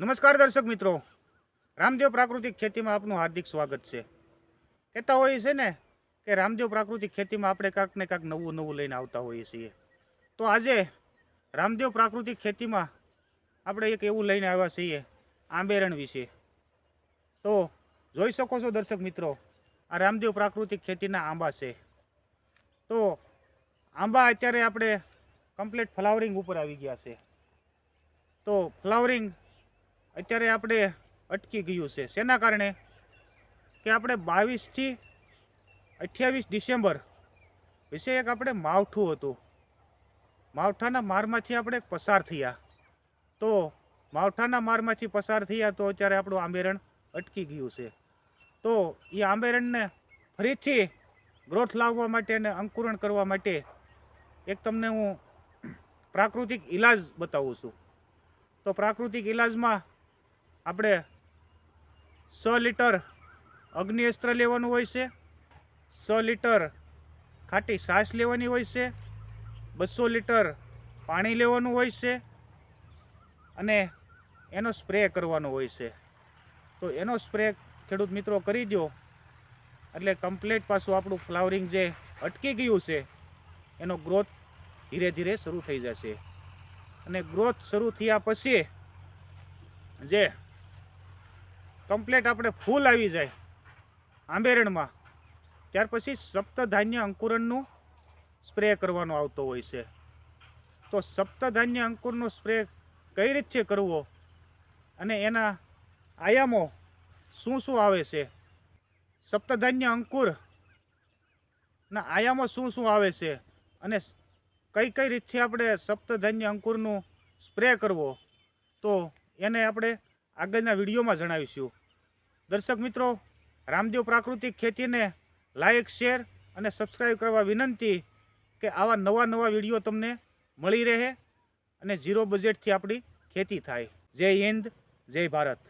નમસ્કાર દર્શક મિત્રો. રામદેવ પ્રાકૃતિક ખેતીમાં આપનું હાર્દિક સ્વાગત છે. કહેતા હોઈએ છે ને કે રામદેવ પ્રાકૃતિક ખેતીમાં આપણે કાંક ને કાંક નવું નવું લઈને આવતા હોઈએ છીએ. તો આજે રામદેવ પ્રાકૃતિક ખેતીમાં આપણે એક એવું લઈને આવ્યા છીએ, આંબેરણ વિશે. તો જોઈ શકો છો દર્શક મિત્રો, આ રામદેવ પ્રાકૃતિક ખેતીના આંબા છે. તો આંબા અત્યારે આપણે કમ્પ્લીટ ફ્લાવરિંગ ઉપર આવી ગયા છે. તો ફ્લાવરિંગ અત્યારે આપણે અટકી ગયું છે. શેના કારણે? કે આપણે બાવીસથી અઠ્યાવીસ ડિસેમ્બર વિશે એક આપણે માવઠું હતું. માવઠાના મારમાંથી આપણે પસાર થયા. તો માવઠાના મારમાંથી પસાર થયા તો અત્યારે આપણું આંબેરણ અટકી ગયું છે. તો એ આંબેરણને ફરીથી ગ્રોથ લાવવા માટે અને અંકુરણ કરવા માટે એક તમને હું પ્રાકૃતિક ઇલાજ બતાવું છું. તો પ્રાકૃતિક ઇલાજમાં આપણે સ લીટર અગ્નિઅસ્ત્ર લેવાનું હોય છે. સ લીટર ખાટી સાસ લેવાની હોય છે. બસો લીટર પાણી લેવાનું હોય છે. અને એનો સ્પ્રે કરવાનો હોય છે. તો એનો સ્પ્રે ખેડૂત મિત્રો કરી દો એટલે કમ્પ્લેટ પાછું આપણું ફ્લાવરિંગ જે અટકી ગયું છે, એનો ગ્રોથ ધીરે ધીરે શરૂ થઈ જશે. અને ગ્રોથ શરૂ થયા પછી જે કમ્પ્લેટ આપણે ફૂલ આવી જાય આંબેરણમાં. ત્યાર પછી સપ્તધાન્ય અંકુરણનું સ્પ્રે કરવાનો આવતો હોય છે. તો સપ્તધાન્ય અંકુરનો સ્પ્રે કઈ રીતે કરવો? અને એના આયામો શું શું આવે છે? સપ્તધાન્ય અંકુર ના આયામો શું શું આવે છે? અને કઈ કઈ રીતથી આપણે સપ્તધાન્ય અંકુરનું સ્પ્રે કરવો? તો એને આપણે આગળના વિડીયોમાં જણાવીશું. દર્શક મિત્રો, રામદેવ પ્રાકૃતિક ખેતીને લાઇક શેર અને સબસ્ક્રાઈબ કરવા વિનંતી કે આવા નવા નવા વીડિયો તમને મળી રહે અને ઝીરો બજેટથી આપણી ખેતી થાય. જય હિન્દ, જય ભારત.